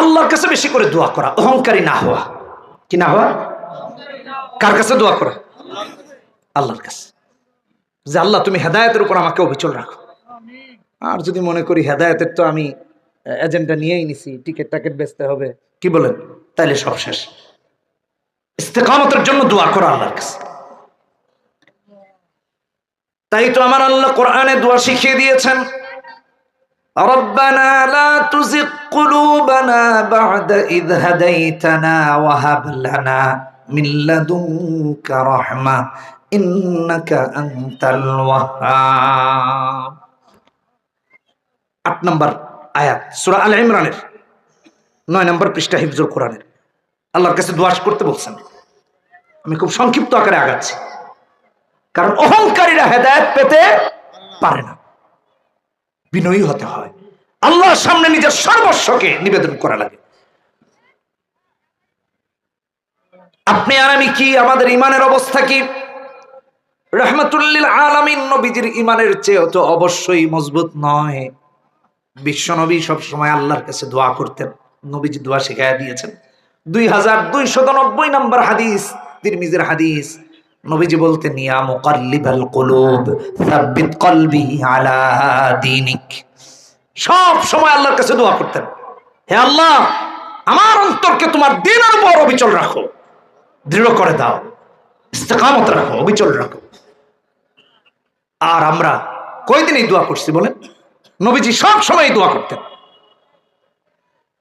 আল্লাহর কাছে বেশি করে দোয়া করা, অহংকারী না হওয়া। কি না হওয়া? কার কাছে দোয়া করা? আল্লাহর কাছে। যে আল্লাহ, তুমি হেদায়তের উপর আমাকে অবিচল রাখো। আর যদি মনে করি হেদায়তের তো আমি এজেন্টটা নিয়েই নিছি, টিকিট টাকেট বেচতে হবে, কি বলেন? তাইলে সব শেষ। ইস্তেকামতের জন্য দোয়া করো আল্লাহর কাছে। তাই তো আমার আল্লাহ কোরআনে দোয়া শিখিয়ে দিয়েছেন। ربنا لا تزغ قلوبنا بعد إذ هديتنا وهب لنا من لدنك رحمة إنك أنت الوهاب আট নম্বর আয়াত সুরা আল ইমরানের নয় নম্বর পৃষ্ঠা হিফজুল কোরআনের আল্লাহর কাছে দোয়াশ করতে বলছেন আমি খুব সংক্ষিপ্ত আকারে আগাচ্ছি কারণ অহংকারীরা হেদায়েত পেতে পারে না বিনয়ী হতে হয়। আল্লাহর সামনে নিজের সর্বস্বকে নিবেদন করা লাগে। আপনি আর আমি কি আমাদের ইমানের অবস্থা কি? রহমতুল্লিল আলামিন নবীজির ইমানের চেয়ে তো অবশ্যই মজবুত নয়। বিশ্বনবী সবসময় আল্লাহর কাছে দোয়া করতেন। নবীজি দোয়া শিখাইয়া দিয়েছেন। দুই হাজার দুইশত নব্বই নম্বর হাদিস, তিরমিজের হাদিস নবীজি বলতেন, ইয়া মুকাল্লিবাল কুলুব, সাব্বিত কলবি আলা দীনিক। সব সময় আল্লাহর কাছে দোয়া করতেন, হে আল্লাহ, আমার অন্তরকে তোমার দিনের উপর অবিচল রাখো, দৃঢ় করে দাও, ইস্তেকামত রাখো, অবিচল রাখো। আর আমরা কয়দিন এই দোয়া করছি বলেন? নবীজি সব সময় দোয়া করতেন।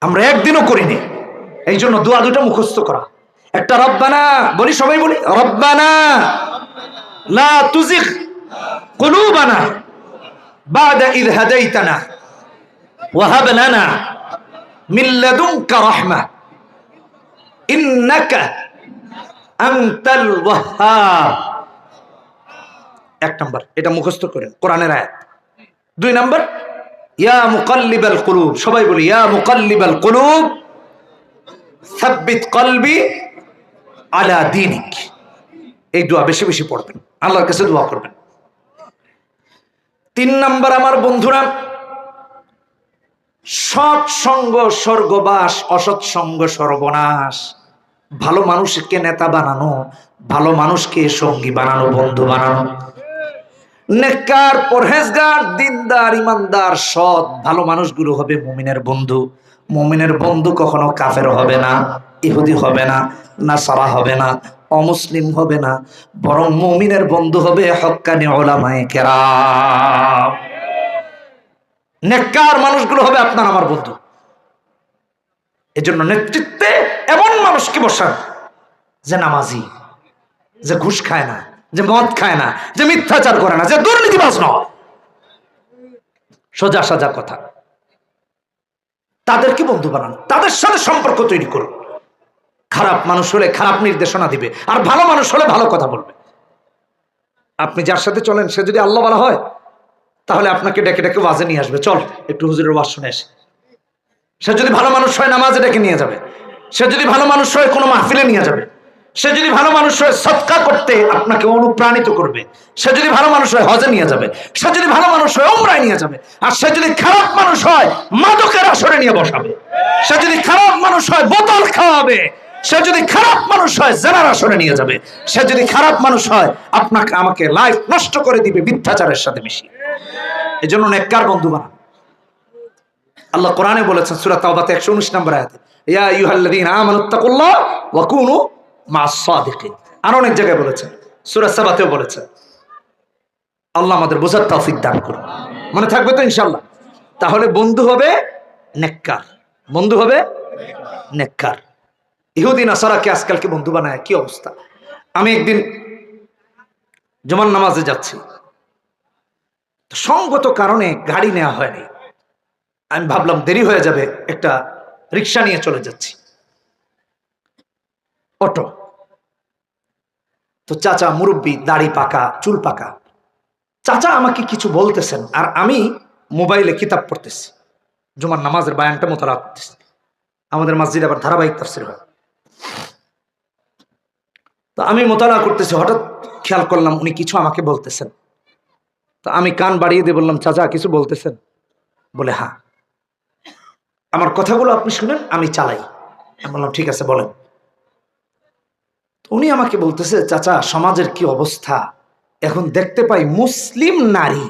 আমরা একদিনও করিনি। এই জন্য দোয়া দুটো মুখস্থ করা। একটা রব্বানা, বলি সবাই বলি, রব্বানা। লা তুজিগ কুলুবানা বাদা ইদ হাদাইতানা ওয়াহাব লানা মিন লাদুনকা রাহমা। ইন্নাকা আনতাল ওয়াহ্হাব। এক নাম্বার, এটা মুখস্থ করেন, কোরআনের আয়াত। দুই নাম্বার, ইয়া মুকাল্লিবাল কুলুব। সবাই বলি, ইয়া মুকাল্লিবাল কুলুব, সাব্বিত কলবি আলা দিনিক। এই দোয়া বেশি বেশি পড়বেন। আল্লাহর কাছে দোয়া করবেন। তিন নাম্বার আমার বন্ধুরা, সৎ সঙ্গ, স্বর্গবাস, অসৎ সঙ্গ, সর্বনাশ। ভালো মানুষকে নেতা বানানো, ভালো মানুষকে সঙ্গী বানানো, বন্ধু বানানো। নেককার, পরহেজগার, দিনদার, ইমানদার, সৎ, ভালো মানুষগুলো হবে মুমিনের বন্ধু। মুমিনের বন্ধু কখনো কাফের হবে না। ইহুদি হবে না, নাসারা হবে না, অমুসলিম হবে না, বরং মুমিনের বন্ধু হবে হক্কানি ওলামায়ে কেরাম। মানুষগুলো হবে আপনার আমার বন্ধু। এজন্য নেতৃত্বে এমন মানুষকে বসান যে নামাজি, যে ঘুষ খায় না, যে মদ খায় না, যে মিথ্যাচার করে না, যে দুর্নীতিবাজ নয়। সোজা সাজা কথা। তাদেরকে বন্ধু বানান, তাদের সাথে সম্পর্ক তৈরি করুন। খারাপ মানুষ হলে খারাপ নির্দেশনা দিবে। আর ভালো মানুষ হলে ভালো কথা বলবে। আপনি যার সাথে চলেন, সে যদি আল্লাহ বলা হয়, তাহলে আপনাকে ডেকে ডেকে ওয়াজে নিয়ে আসবে। চল, একটু হুজুরের ওয়াজ শুনে আসি। সে যদি ভালো মানুষ হয়, নামাজে ডেকে নিয়ে যাবে। সে যদি ভালো মানুষ হয়, কোনো মাহফিলে নিয়ে যাবে। সে যদি ভালো মানুষ হয় সৎকা করতে আপনাকে অনুপ্রাণিত করবে। সে যদি ভালো মানুষ হয়, হজে নিয়ে যাবে। সে যদি ভালো মানুষ হয় ওমরায় নিয়ে যাবে। আর সে যদি খারাপ মানুষ হয়, মাদকের আসরে নিয়ে বসাবে। সে যদি খারাপ মানুষ হয়, বোতল খাওয়াবে। সে যদি খারাপ মানুষ হয়, জেনার আসরে নিয়ে যাবে। সে যদি খারাপ মানুষ হয়, আপনাকে আমাকে লাইফ নষ্ট করে দিবে, মিথ্যাচারের সাথে মিশিয়ে। এই জন্য নেককার বন্ধু বানান আল্লাহ কোরআনে বলেছেন, সূরা তাওবাতে 119 নম্বর আয়াতে, ইয়া আইয়ুহাল্লাযীনা আমানুত্তাকুল্লাহ ওয়া কুনু মা'আস সাদিকিন। আর অনেক জায়গায় বলেছেন, সূরা সাবাতেও বলেছেন। আল্লাহ আমাদের বোঝার তৌফিক দান করুন। মনে থাকবে তো ইনশাআল্লাহ? তাহলে বন্ধু হবে নেককার। বন্ধু হবে নেককার। ইহুদি নাসারাকে আজকালকে বন্ধু বানায়, কি অবস্থা? আমি একদিন জমান নামাজে যাচ্ছি। সঙ্গত কারণে গাড়ি নেওয়া হয়নি। আমি ভাবলাম দেরি হয়ে যাবে, একটা রিক্সা নিয়ে চলে যাচ্ছি। অটো। তো চাচা মুরব্বী, দাড়ি পাকা, চুল পাকা। চাচা আমাকে কিছু বলতেছেন, আর আমি মোবাইলে কিতাব পড়তেছি। জুমার নামাজের বায়ানটা মোতালা করতেছি। আমাদের মসজিদ আবার ধারাবাহিক তাফসির হয়। তো আমি মোতালা করতেছি, হঠাৎ খেয়াল করলাম উনি কিছু আমাকে বলতেছেন। তো আমি কান বাড়িয়ে দিয়ে বললাম, চাচা, কিছু বলতেছেন? বলে হ্যাঁ। আমার কথাগুলো আপনি শুনেন, আমি চালাই। আমি বললাম, ঠিক আছে, বলেন। উনি আমাকে বলতেছে, চাচা, সমাজের কি অবস্থা? এখন দেখতে পাই মুসলিম নারী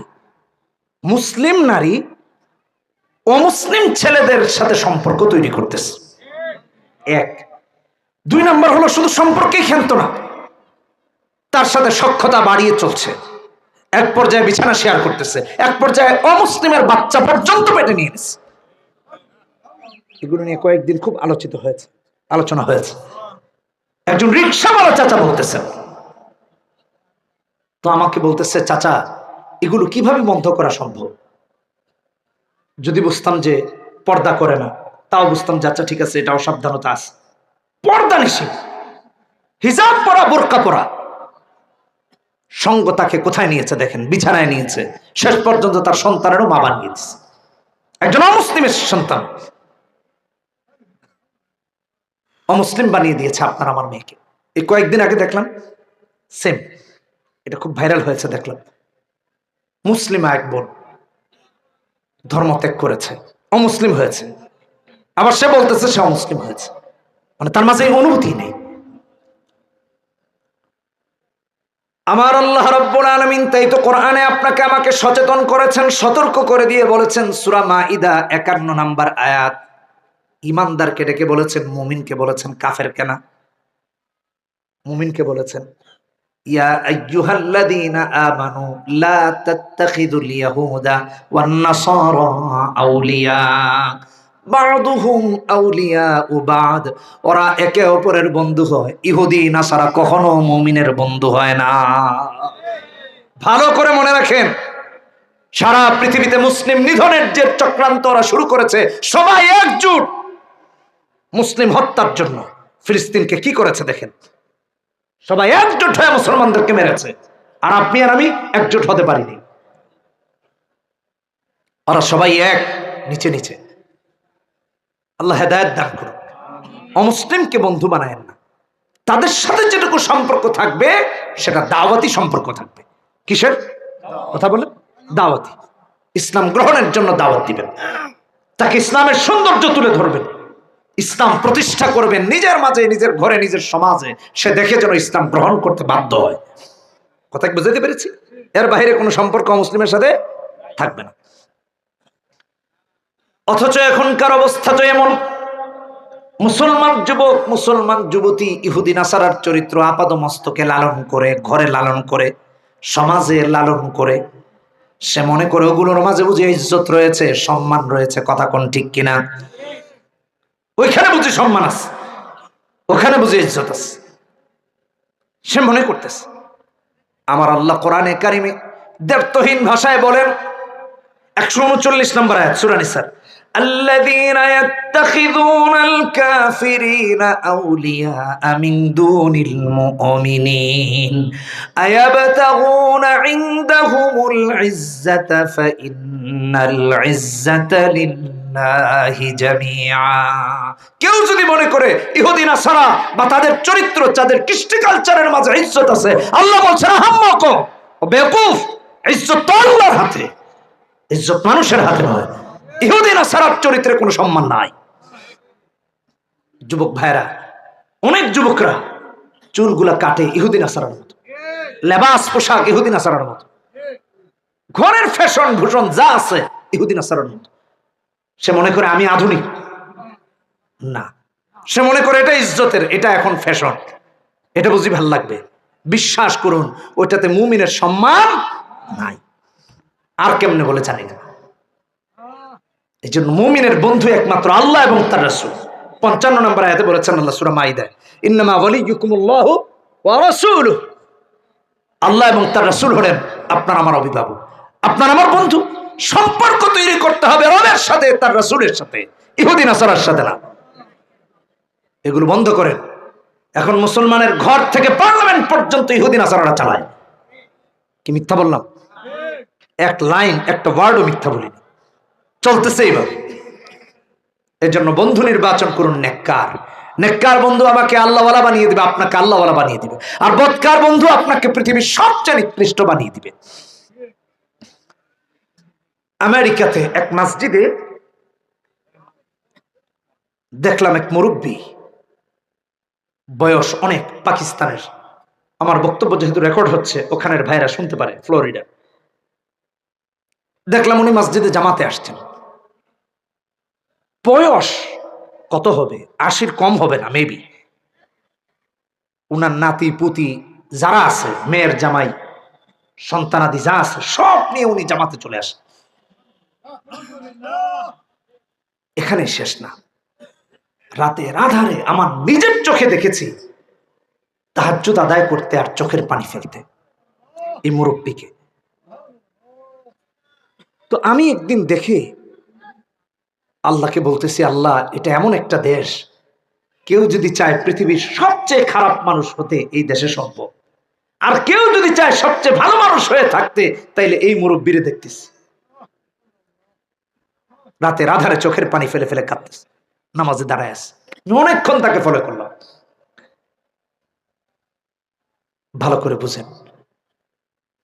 মুসলিম নারী অমুসলিম ছেলেদের সাথে সম্পর্ক তৈরি করতেছে। এক দুই নম্বর হলো শুধু সম্পর্কেই ক্ষান্ত না, তার সাথে সক্ষতা বাড়িয়ে চলছে। এক পর্যায়ে বিছানা শেয়ার করতেছে, এক পর্যায়ে অমুসলিমের বাচ্চা পর্যন্ত পেটে নিয়ে নিচ্ছে এগুলো নিয়ে কয়েকদিন খুব আলোচিত হয়েছে, আলোচনা হয়েছে। একজন রিক্সাওয়ালা চাচা বলতেছেন তো আমাকে বলতেছে, চাচা, এগুলো কীভাবে বন্ধ করা সম্ভব? যদি বুঝতাম যে পর্দা করে না, তাও বুঝতাম, যে আচ্ছা ঠিক আছে এটা অসাবধানতা আছে। পর্দা নিষেধ। হিজাব পরা, বোরকা পরা। সঙ্গ তাকে কোথায় নিয়েছে দেখেন? বিছানায় নিয়েছে। শেষ পর্যন্ত তার সন্তানেরও মা বানিয়ে দিচ্ছে একজন অমুসলিমের সন্তান। অমুসলিম বানিয়ে দিয়েছে আপনার, আমার মেয়েকে। এই কয়েকদিন আগে দেখলাম সেম এটা খুব ভাইরাল হয়েছে, দেখলাম। মুসলিমা এক বোন ধর্ম ত্যাগ করেছে। অমুসলিম হয়েছে। আবার সে বলতেছে সে অমুসলিম হয়েছে। মানে তার মাঝে অনুভূতি নেই। আমার আল্লাহ রব্বুল আলমিন তাই তো কোরআনে আপনাকে আমাকে সচেতন করেছেন, সতর্ক করে দিয়ে বলেছেন, সুরা মাইদা একান্ন নাম্বার আয়াত। ইমানদারকে ডেকে বলেছেন, মুমিনকে বলেছেন কাফের কেনা মুমিনকে বলেছেন, ইয়া আইয়ুহাল্লাযীনা আমানু লা ওরা একে অপরের বন্ধু হয়। ইহুদি কখনো বন্ধু হয় না। ভালো করে মনে রাখেন, সারা পৃথিবীতে মুসলিম নিধনের যে চক্রান্ত ওরা শুরু করেছে, সবাই একজুট। মুসলিম হত্যার জন্য ফিলিস্তিনকে কি করেছে দেখেন? সবাই একজোট হয়ে মুসলমানদেরকে মেরেছে। আর আপনি আর আমি একজোট হতে পারিনি। ওরা সবাই এক, নিচে নিচে। আল্লাহ হেদায়ত দান করুন অমুসলিমকে বন্ধু বানায়েন না। তাদের সাথে যেটুকু সম্পর্ক থাকবে, সেটা দাওয়াতি সম্পর্ক থাকবে। কিসের? কথা বলে দাওয়াতি। ইসলাম গ্রহণের জন্য দাওয়াত দিবেন। তাকে ইসলামের সৌন্দর্য তুলে ধরবেন। ইসলাম প্রতিষ্ঠা করবেন নিজের মাঝে, নিজের ঘরে, নিজের সমাজে। সে দেখে যেন ইসলাম গ্রহণ করতে বাধ্য হয়। কথা বুঝাতে পেরেছি? এর বাইরে কোনো সম্পর্ক মুসলিমের সাথে থাকবে না। অথচ এখনকার অবস্থা তো এমন। মুসলমান যুবক, মুসলমান যুবতী, ইহুদি, নাসারার চরিত্র আপাদ মস্তকে লালন করে, ঘরে লালন করে, সমাজে লালন করে। সে মনে করে ওগুলোর মাঝে বুঝে ইজ্জত রয়েছে, সম্মান রয়েছে, কথা কোন ঠিক কিনা? ওইখানে বুঝি সম্মান আছে, ওখানে বুঝি ইজ্জত আছে। সে মনে করতেছে, আমার আল্লাহ কোরআনে কারিমে দেবতহীন ভাষায় বলেন, একশো উনচল্লিশ নম্বর আয়াত সুরানি স্যার الذين يتخذون الكافرين أولياء من دون المؤمنين أيبتغون عندهم العزة فإن العزة لله جميعا কেউ যদি মনে করে ইহুদি নাসারা বা তাদের চরিত্র তাদের কৃষ্টি কালচারের মাঝে ইজ্জত আছে আল্লাহ বলছেন হাম্মক বেকুফ ইজ্জত তো আল্লাহর হাতে ইজ্জত মানুষের হাতে নয় ইহুদি নাসারার চরিত্রে কোনো সম্মান নাই। যুবক ভাইরা অনেক যুবকরা চুলগুলা কাটে ইহুদি নাসারার মতো। লেবাস, পোশাক ইহুদি নাসারার মতো। ঘরের ফ্যাশন, ভূষণ যা আছে ইহুদি নাসারার মতো। সে মনে করে আমি আধুনিক। না। সে মনে করে এটা ইজ্জতের, এটা এখন ফ্যাশন। এটা বুঝি ভালো লাগবে। বিশ্বাস করুন, ওইটাতে মুমিনের সম্মান নাই। আর কেমনে বলে জানি না। এই জন্য মুমিনের বন্ধু একমাত্র আল্লাহ এবং তার রাসূল। পঞ্চান্ন নম্বর আয়াতে বলেছেন আল্লাহ সুরা মাইদায়, ইন্নামা ওয়ালিয়ুকুমুল্লাহু ওয়া রাসূলুহু। আল্লাহ এবং তার রাসুল হলেন আপনার আমার অভিভাবক, আপনার আমার বন্ধু। সম্পর্ক তৈরি করতে হবে রবের সাথে, তার রাসূলের সাথে, ইহুদি নাসারার সাথে না। এগুলো বন্ধ করেন। এখন মুসলমানের ঘর থেকে পার্লামেন্ট পর্যন্ত ইহুদি নাসারারা চালায়। কি মিথ্যা বললাম? এক লাইন, একটা ওয়ার্ডও মিথ্যা বলিনি। চলতেছে এর জন্য বন্ধু নির্বাচন করুন, নেককার। নেককার বন্ধু আমাকে আল্লাহওয়ালা বানিয়ে দিবে, আপনাকে আল্লাহওয়ালা বানিয়ে দিবে। আর বৎকার বন্ধু আপনাকে পৃথিবীর সবচেয়ে নিকৃষ্ট বানিয়ে দিবে। আমেরিকাতে এক মসজিদে দেখলাম এক মুরব্বী। বয়স অনেক, পাকিস্তানের। আমার বক্তব্য যেহেতু রেকর্ড হচ্ছে, ওখানের ভাইরা শুনতে পারে ফ্লোরিডা দেখলাম উনি মসজিদে জামাতে আসছেন। বয়স কত হবে? আশির কম হবে না মেবি উনার নাতি পুতি যারা আছে, মেয়ের জামাই সন্তানাদি যা আছে, সব নিয়ে উনি জামাতে চলে আসেন। এখানে শেষ না। রাতে রাধারে আমার নিজের চোখে দেখেছি, তাহাজ্জুদ আদায় করতে আর চোখের পানি ফেলতে, এই মুরব্বীকে। তো আমি একদিন দেখে আল্লাহকে বলতেছি, আল্লাহ, এটা এমন একটা দেশ। কেউ যদি চায় পৃথিবীর সবচেয়ে খারাপ মানুষ হতে এই দেশে সম্ভব আর কেউ যদি চায় সবচেয়ে ভালো মানুষ হয়ে থাকতে, তাইলে এই মুরব্বীরে দেখতেছি। রাতে রাধারে চোখের পানি ফেলে ফেলে কাঁদতেছে। নামাজে দাঁড়ায় আছে। অনেকক্ষণ তাকে ফলো করলাম। ভালো করে বুঝেন।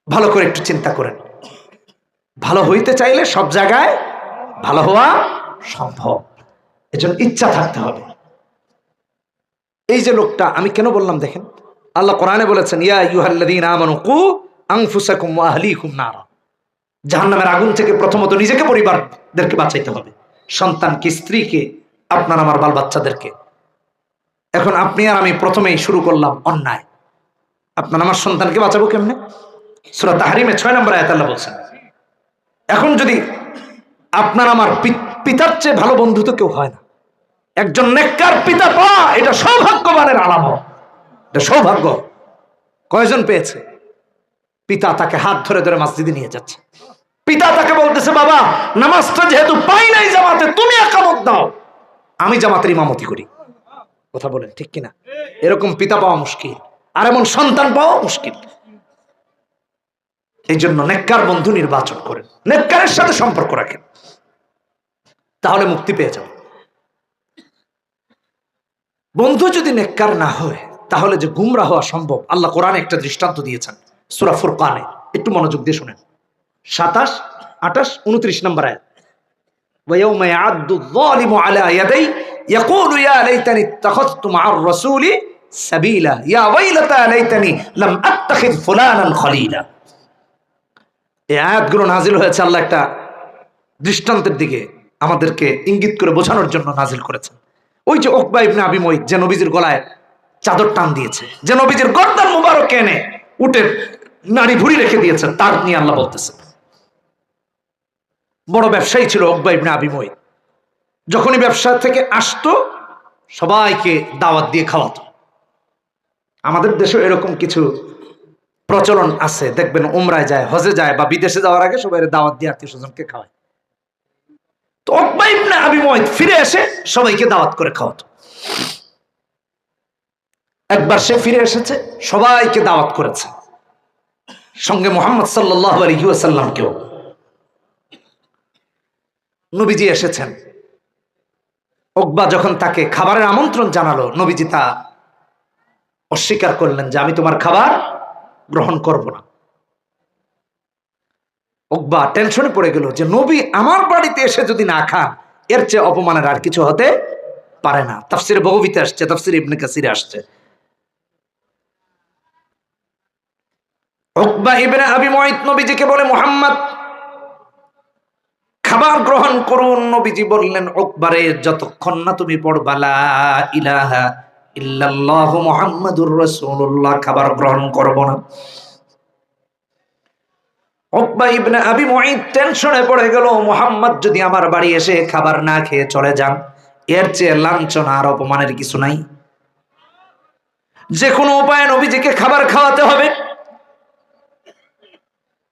ভালো করে একটু চিন্তা করেন। ভালো হইতে চাইলে সব জায়গায় ভালো হওয়া সম্ভব। এজন্য ইচ্ছা থাকতে হবে। এই যে লোকটা, আমি কেন বললাম দেখেন? আল্লাহ কোরআনে বলেছেন, ইয়া ইউহাল্লাযীনা আমানু কু আনফুসাকুম ওয়া আহলিকুম জাহান্নামের আগুন থেকে প্রথমত নিজেকে, পরিবারদেরকে বাঁচাইতে হবে। সন্তানকে, স্ত্রীকে, আপনার আমার বাল বাচ্চাদেরকে এখন আপনি আর আমি প্রথমেই শুরু করলাম অন্যায়। আপনার আমার সন্তানকে বাঁচাবো কেমনে? সুরা তাহারিমে ছয় নম্বর আয়াত আল্লাহ বলছেন, এখন যদি আপনার আমার পি- পিতার চেয়ে ভালো বন্ধু তো কেউ হয় না। একজন নেককার পিতা পাওয়া এটা সৌভাগ্যবানের আলামত। এটা সৌভাগ্য। কয়জন পেয়েছে? পিতা তাকে হাত ধরে ধরে মসজিদে নিয়ে যাচ্ছে। পিতা তাকে বলতেছে, বাবা, নামাজটা যেহেতু পাই নাই জামাতে, তুমি একামত দাও। আমি জামাতের ইমামতি করি। কথা বলেন, ঠিক কিনা? এরকম পিতা পাওয়া মুশকিল, আর এমন সন্তান পাওয়া মুশকিল। এই জন্য নেককার বন্ধু নির্বাচন করেন। নেককারের সাথে সম্পর্ক রাখেন। তাহলে মুক্তি পেয়ে যাবেন বন্ধু যদি নেককার না হয় তাহলে যে গুমরা হওয়া সম্ভব আল্লাহ কোরআনে একটা দৃষ্টান্ত দিয়েছেন সুরা ফুরকানে একটু মনোযোগ দিয়ে শুনেন সাতাশ আঠাশ উনত্রিশ নম্বর আয়াত ويوم يعد الظالم على يديه يقول يا ليتني اتخذت مع الرسول سبيلا يا ويلتى ليتني لم اتخذ فلانا خليلا এই আয়াতগুলো নাজিল হয়েছে আল্লাহ একটা দৃষ্টান্তের দিকে আমাদেরকে ইঙ্গিত করে বোঝানোর জন্য নাজিল করেছেন। ওই যে ওকবা ইবনে আবি যে নবীজির গলায় চাদর টান দিয়েছে, যে নবীজির গর্দান মুবারক এনে উঠে নারী ভুড়ি রেখে দিয়েছেন, তার নিয়ে আল্লাহ বলতেছে বড় ব্যবসায়ী ছিল ওকবা ইবনে আবি যখনই ব্যবসা থেকে আসতো, সবাইকে দাওয়াত দিয়ে খাওয়াতো। আমাদের দেশে এরকম কিছু প্রচলন আছে, দেখবেন উমরায় যায়, হজে যায় বা বিদেশে যাওয়ার আগে সবাই দাওয়াত দিয়ে আত্মীয় স্বজনকে খাওয়ায়। তো ইবনে আবি মঈদ ফিরে এসে সবাইকে দাওয়াত করে খাওয়াতো। একবার সে ফিরে এসেছে, সবাইকে দাওয়াত করেছে। সঙ্গে মোহাম্মদ সাল্লাহ আলহিউসাল্লামকেও নবীজি এসেছেন। ওকবা যখন তাকে খাবারের আমন্ত্রণ জানালো, নবীজি তা অস্বীকার করলেন যে, আমি তোমার খাবার গ্রহণ করব না। ওকবা টেনশনে পড়ে গেল যে, নবী, আমার বাড়িতে এসে যদি না খান, এর চেয়ে অপমানের আর কিছু হতে পারে না। তাফসিরে বহুবিতে আসছে, তাফসির ইবনে কাসিরে আসছে। ওকবা ইবনে আবি মুঈত নবীজিকে বলে, মুহাম্মদ, খাবার গ্রহণ করুন। নবীজি বললেন ওকবারে যতক্ষণ না তুমি পড়বা, লা ইলাহা ইল্লাল্লাহু মুহাম্মাদুর রাসূলুল্লাহ, খাবার গ্রহণ করব না। ওকবা ইবনে আবি মুঈদ টেনশনে পড়ে গেল, মুহাম্মদ যদি আমার বাড়ি এসে খাবার না খেয়ে চলে যান, এর চেয়ে লাঞ্ছনা আর অপমানের কিছু নাই। যে কোনো উপায়ে নবীজিকে খাবার খাওয়াতে হবে।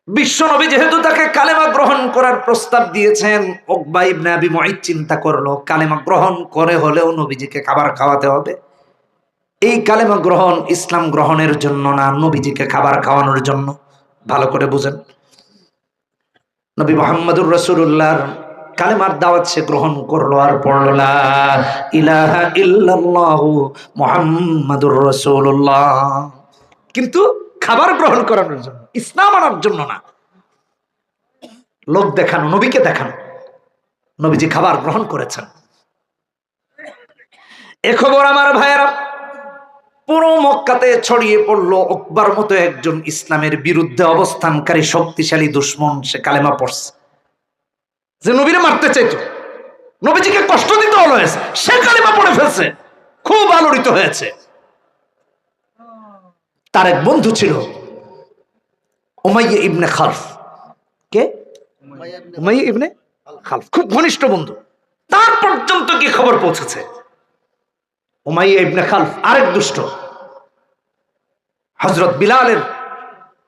বিশ্ব নবী যেহেতু তাকে কালেমা গ্রহণ করার প্রস্তাব দিয়েছেন, ওকবা ইবনে আবি মুঈদ চিন্তা করল, কালেমা গ্রহণ করে হলেও নবীজিকে খাবার খাওয়াতে হবে। এই কালেমা গ্রহণ ইসলাম গ্রহণের জন্য না, নবীজিকে খাবার খাওয়ানোর জন্য? ভালো করে বুঝেন। নবী মোহাম্মদুর রসুল্লাহর কালেমার দাওয়াত সে গ্রহণ করল আর পড়ল, লা ইলাহা ইল্লাল্লাহু মুহাম্মাদুর রাসূলুল্লাহ। কিন্তু খাবার গ্রহণ করানোর জন্য, ইসলাম আনার জন্য না। লোক দেখানো, নবীকে দেখানো। নবীজি খাবার গ্রহণ করেছেন। এ খবর আমার ভাইয়েরা পুরো মক্কাতে ছড়িয়ে পড়ল অকবার মতো একজন ইসলামের বিরুদ্ধে অবস্থানকারী শক্তিশালী দুশ্মন, সে কালেমা পড়ছে। যে নবীরে মারতে চাইতো, নবীজিকে কষ্ট দিতে হলো সে কালেমা পড়ে ফেলছে, খুব আলোড়িত হয়েছে। তার এক বন্ধু ছিল উমাইয়া ইবনে খালফ। কে? Umayya ibn Khalaf. খুব ঘনিষ্ঠ বন্ধু। তার পর্যন্ত কি খবর পৌঁছেছে? উমাইয়া ইবনে খালফ আরেক দুষ্ট। হজরত বিলালের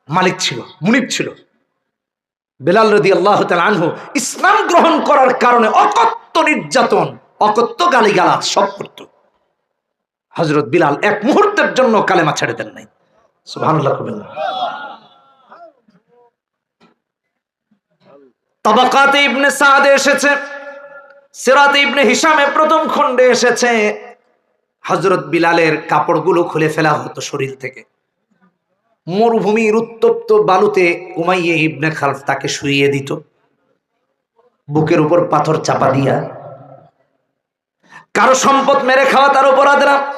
মালিক ছিল, মুনিব ছিল। বেলাল রদি আল্লাহ আনহু ইসলাম গ্রহণ করার কারণে অকত্য নির্যাতন অকত্য গালিগালাজ সব করত। হজরত বিলাল এক মুহূর্তের জন্য কালেমা ছেড়ে দেন নাই। না তবাকাতে ইবনে সাদে এসেছে, সিরাতে ইবনে হিসামে প্রথম খণ্ডে এসেছে। হজরত বিলালের কাপড়গুলো খুলে ফেলা হতো শরীর থেকে। মরুভূমির উত্তপ্ত বালুতে উমাইয়ে ইবনে খালফ তাকে শুইয়ে দিত। বুকের উপর পাথর চাপা দিয়া। কারও সম্পদ মেরে খাওয়া তার অপরাধ না।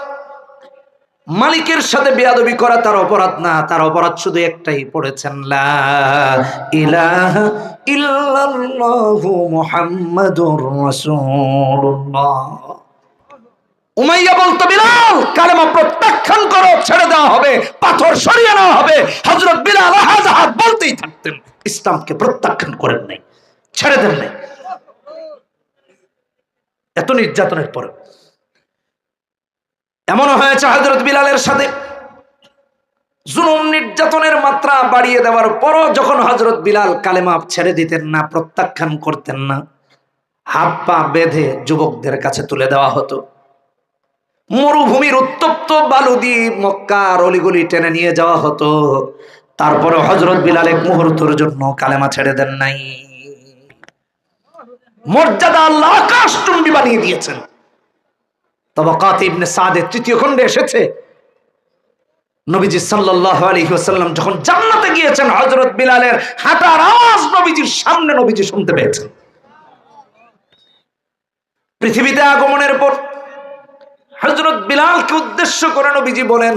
মালিকের সাথে বেয়াদবি করা তার অপরাধ না। তার অপরাধ শুধু একটাই, পড়েছেন ইল্লাল্লাহু মুহাম্মাদুর রাসূলুল্লাহ। উমাইয়া বলতো, বিলাল, কালেমা প্রত্যাখ্যান করো, ছেড়ে দেওয়া হবে, পাথর সরিয়ে নেওয়া হবে। হজরত বিলাল হাজ বলতেই থাকতেন, ইসলামকে প্রত্যাখ্যান করেন নাই, ছেড়ে দেন নাই। এত নির্যাতনের পরে এমনও হয়েছে হজরত বিলালের সাথে, জুলুম নির্যাতনের মাত্রা বাড়িয়ে দেওয়ার পরও যখন হজরত বিলাল কালেমা ছেড়ে দিতেন না, প্রত্যাখ্যান করতেন না হাত পা বেঁধে যুবকদের কাছে তুলে দেওয়া হতো। মরুভূমির উত্তপ্ত বালু দিয়ে মক্কার অলিগলি টেনে নিয়ে যাওয়া হতো। তারপরে হজরত বিলাল এক মুহূর্তের জন্য কালেমা ছেড়ে দেন নাই। মর্যাদা আল্লাহ আকাশ বানিয়ে দিয়েছেন। তবাকাত ইবনে সাদের তৃতীয় খণ্ডে এসেছে। নবীজি সাল্লাল্লাহু আলাইহি ওয়াসাল্লাম যখন জান্নাতে গিয়েছেন, হযরত বিলালের হাঁটার আওয়াজ নবীজির সামনে নবীজি শুনতে পেয়েছেন। পৃথিবীতে আগমনের পর হযরত বিলালকে উদ্দেশ্য করে নবীজি বলেন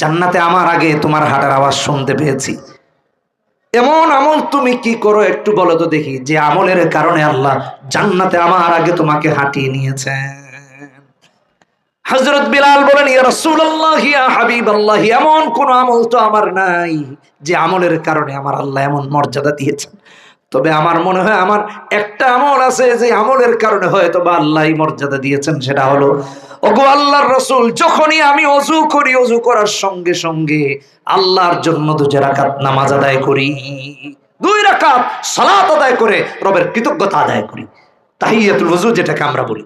জান্নাতে আমার আগে তোমার আওয়াজ শুনতে পেয়েছি। এমন আমল তুমি কি করো একটু বলো তো দেখি, যে আমলের কারণে আল্লাহ জান্নাতে আমার আগে তোমাকে হাঁটিয়ে হজরত বিলাল বলেন এমন কোন আমল তো আমার নাই, যে আমলের কারণে আমার আল্লাহ এমন মর্যাদা দিয়েছেন। তবে আমার মনে হয় আমার একটা আমল আছে যে আমলের কারণে হয়তো বা আল্লাহ মর্যাদা দিয়েছেন, সেটা হলো, ওগো আল্লাহর রসুল, যখনই আমি অজু করি, অজু করার সঙ্গে সঙ্গে আল্লাহর জন্য দুই রাকাত নামাজ আদায় করি, দুই রাকাত সালাত আদায় করে, রবের কৃতজ্ঞতা আদায় করি। তাহিয়াতুল ওযু যেটাকে আমরা বলি।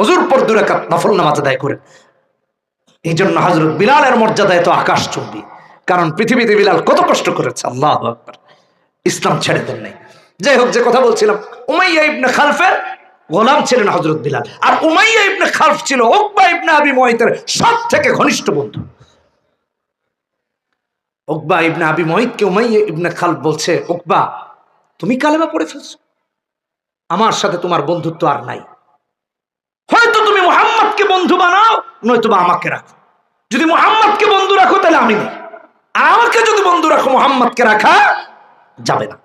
অজুর পর দুই রাকাত নফল নামাজ আদায় করেন এই জন্য হজরত বিলালের মর্যাদা এত আকাশ চুম্বি কারণ পৃথিবীতে বিলাল কত কষ্ট করেছে, আল্লাহ ইসলাম ছেড়ে দেন নাই। যাই হোক যে কথা বলছিলাম, উমাইয়া ইবনে খালফের গোলাম ছিলেন হজরত বিলাল। আর উমাইয়া ইবনে খালফ ছিল ওকবা ইবনে আবি মহিতের সব থেকে ঘনিষ্ঠ বন্ধু। ওকবা ইবনে আবি মহিতকে উমাইয়া ইবনে খালফ বলছে ওকবা তুমি কালেমা পড়ে ফেলছো। আমার সাথে তোমার বন্ধুত্ব আর নাই। হয়তো তুমি মোহাম্মদকে বন্ধু বানাও, নয়তো বা আমাকে রাখো। যদি মোহাম্মদকে বন্ধু রাখো, তাহলে আমি নেই। আমাকে যদি বন্ধু রাখো, মোহাম্মদকে রাখা যাবে না অকবা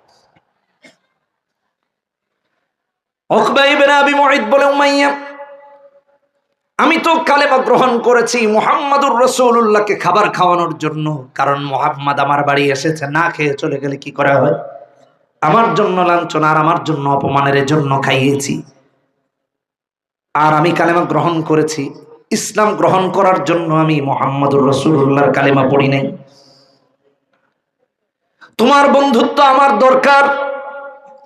ইবনে আবি মুঈদ বলে, উমাইয়া, আমি তো কালেমা গ্রহণ করেছি মোহাম্মদুর রসুল্লাহকে খাবার খাওয়ানোর জন্য। কারণ মোহাম্মদ আমার বাড়ি এসেছে, না খেয়ে চলে গেলে কি করা হয়? আমার জন্য লাঞ্ছনা আর আমার জন্য অপমানের জন্য খাইয়েছি। আর আমি কালেমা গ্রহণ করেছি। ইসলাম গ্রহণ করার জন্য আমি মোহাম্মদুর রসুল্লাহর কালেমা পড়ি নাই। তোমার বন্ধুত্ব আমার দরকার।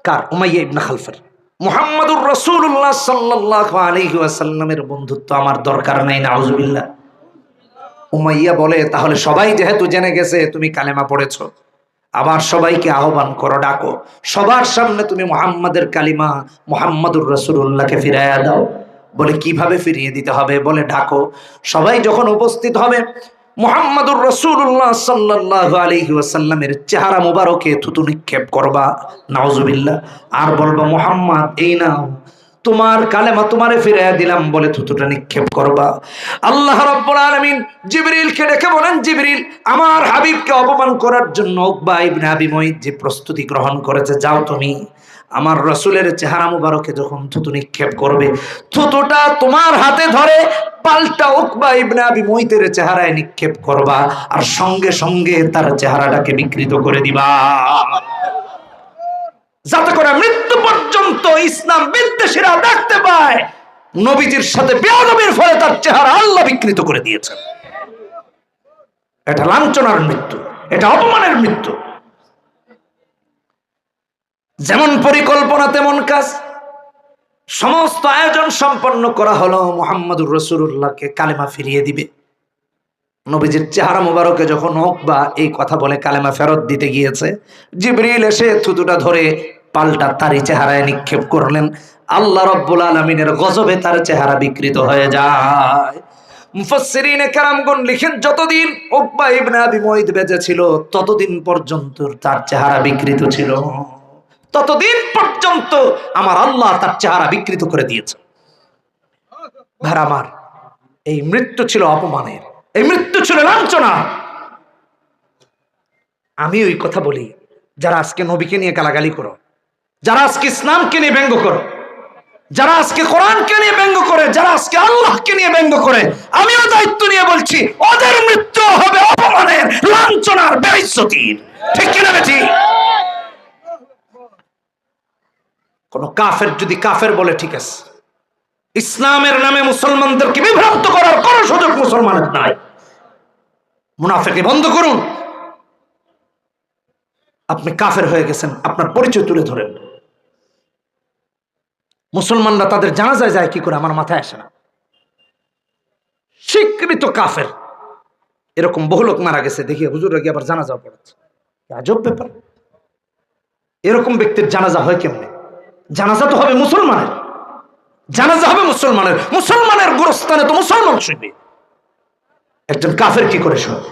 কার? উমাইয়া ইবনে খালফের। মুহাম্মাদুর রসুল্লাহ সাল্লাহ আলহি আসাল্লামের বন্ধুত্ব আমার দরকার নাই, নাউজুবিল্লাহ। উমাইয়া বলে, তাহলে সবাই যেহেতু জেনে গেছে, তুমি কালেমা পড়েছ, আবার সবাইকে আহ্বান করো, ডাকো। সবার সামনে তুমি মোহাম্মদের কালিমা, মোহাম্মদুর রসুল্লাহকে ফিরাইয়া দাও। বলে, কীভাবে ফিরিয়ে দিতে হবে? বলে, ডাকো। সবাই যখন উপস্থিত হবে মোহাম্মদুর রসুল্লাহ সাল্লাহ আলহি ওয়াসাল্লামের চেহারা মুবারকে থুতু নিক্ষেপ করবা নাওজুবিল্লাহ আর বলবা, মোহাম্মদ, এই নাও। তোমার কালেমা তোমারে ফিরাইয়া দিলাম বলে থুতুটা নিক্ষেপ করবা। আল্লাহ রব্বুল আলামিন জিবরিলকে ডেকে বলেন, জিবরিল, আমার হাবিবকে অপমান করার জন্য উকবা ইবনে যে প্রস্তুতি গ্রহণ করেছে, যাও তুমি। আমার রসুলের চেহারা মুবারকে যখন থুতু নিক্ষেপ করবে, থুতুটা তোমার হাতে ধরে পাল্টা উকবা ইবনে আবি মুঈদের চেহারায় নিক্ষেপ করবা আর সঙ্গে সঙ্গে তার চেহারাটাকে বিকৃত করে দিবা। যাতে করে মৃত্যু পর্যন্ত ইসলাম বিদ্বেষীরা দেখতে পায়, নবীজির সাথে বেয়াদবির ফলে তার চেহারা আল্লাহ বিকৃত করে দিয়েছেন। এটা লাঞ্ছনার মৃত্যু, এটা অপমানের মৃত্যু। যেমন পরিকল্পনা, তেমন কাজ। সমস্ত আয়োজন সম্পন্ন করা হলো মোহাম্মদুর রসুল্লাহকে কালেমা ফিরিয়ে দিবে। নবীজির চেহারা মুবারকে যখন হোক বা এই কথা বলে কালেমা ফেরত দিতে গিয়েছে, জিবরিল এসে থুতুটা ধরে পাল্টা তারই চেহারায় নিক্ষেপ করলেন। আল্লাহ রব্বুল আলমিনের গজবে তার চেহারা বিকৃত হয়ে যায়। ছিল, ততদিন পর্যন্ত তার চেহারা বিকৃত ছিল। ততদিন পর্যন্ত আমার আল্লাহ তার চেহারা বিকৃত করে দিয়েছে ভার আমার, এই মৃত্যু ছিল অপমানের, এই মৃত্যু ছিল লাঞ্ছনা আমি ওই কথা বলি, যারা আজকে নবীকে নিয়ে গালাগালি করো, যারা আজকে ইসলামকে নিয়ে ব্যঙ্গ করো, যারা আজকে কোরআনকে নিয়ে ব্যঙ্গ করে, যারা আজকে আল্লাহকে নিয়ে ব্যঙ্গ করে, আমিও দায়িত্ব নিয়ে বলছি, ওদের মৃত্যু হবে অপমানের, লাঞ্ছনার, বেইজ্জতির। ঠিক কিনা বেঠি কোন কাফের যদি কাফের বলে, ঠিক আছে। ইসলামের নামে মুসলমানদেরকে বিভ্রান্ত করার কোন সুযোগ মুসলমানের নাই। মুনাফেকে বন্ধ করুন। আপনি কাফের হয়ে গেছেন, আপনার পরিচয় তুলে ধরেন। মুসলমানরা তাদের জানাজায় যায়, কি করে? আমার মাথায় আসে না। স্বীকৃত কাফের। এরকম বহু লোক মারা গেছে দেখি হুজুরা গিয়ে আবার জানাজা পড়াচ্ছে। আজব ব্যাপার। এরকম ব্যক্তির জানাজা হয় কেমনে? জানাজা তো হবে মুসলমানের। জানাজা হবে মুসলমানের। মুসলমানের গোরস্থানে তো মুসলমান শুনবে একজন কাফের কি করে শুনবে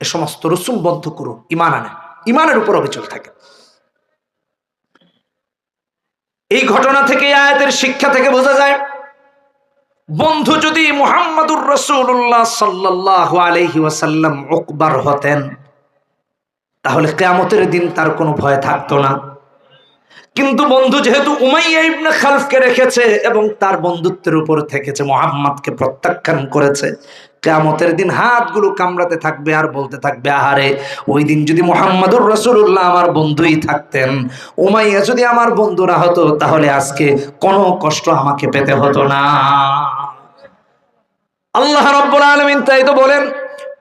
এ সমস্ত রসুম বন্ধ করুন ইমান আনে। ইমানের উপর অবিচল থাকে। এই ঘটনা থেকে আয়াতের শিক্ষা থেকে বোঝা যায়, বন্ধু যদি মুহাম্মাদুর রসুল্লাহ সাল্লাহ আলহি ওয়াসাল্লাম ওকবার হতেন, তাহলে কেয়ামতের দিন তার কোনো ভয় থাকতো না। কিন্তু বন্ধু, যেহেতু উমাইয়া ইবনে খালফকে রেখেছে এবং তার বন্ধুত্বের উপর থেকেছে, মোহাম্মদকে প্রত্যাখ্যান করেছে, কেয়ামতের দিন হাতগুলো কামড়াতে থাকবে আর বলতে থাকবে, আহারে, ওই দিন যদি মোহাম্মদুর রসুল্লাহ আমার বন্ধুই থাকতেন, উমাইয়া যদি আমার বন্ধু না হতো, তাহলে আজকে কোনো কষ্ট আমাকে পেতে হতো না। আল্লাহ রব্বুল আলমিন তাই তো বলেন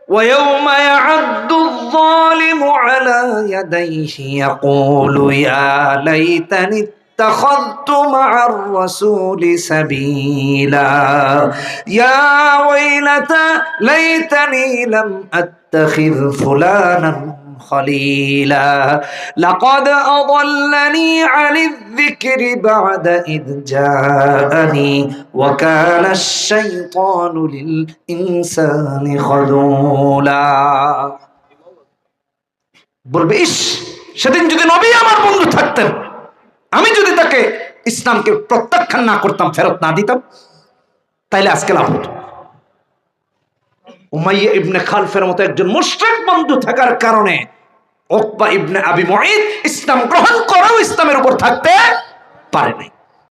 ويوم يعد الظالم على يديه يقول يا ليتني اتخذت مع الرسول سبيلا. يا ويلتى ليتني لم أتخذ فلانا خليلا لقد أضلني عن الذكر بعد إذ جاءني وكان الشيطان للإنسان خذولا বলবে ইস সেদিন যদি নবী আমার বন্ধু থাকতেন আমি যদি তাকে ইসলামকে প্রত্যাখ্যান না করতাম ফেরত না দিতাম তাইলে আজকে লাভ হতো উমাইয়া ইবনে খালফের মতো একজন মুশরিক বন্ধু থাকার কারণে ওকবা ইবনে আবি মুঈদ ইসলাম গ্রহণ করেও ইসলামের উপর থাকতে পারে নাই।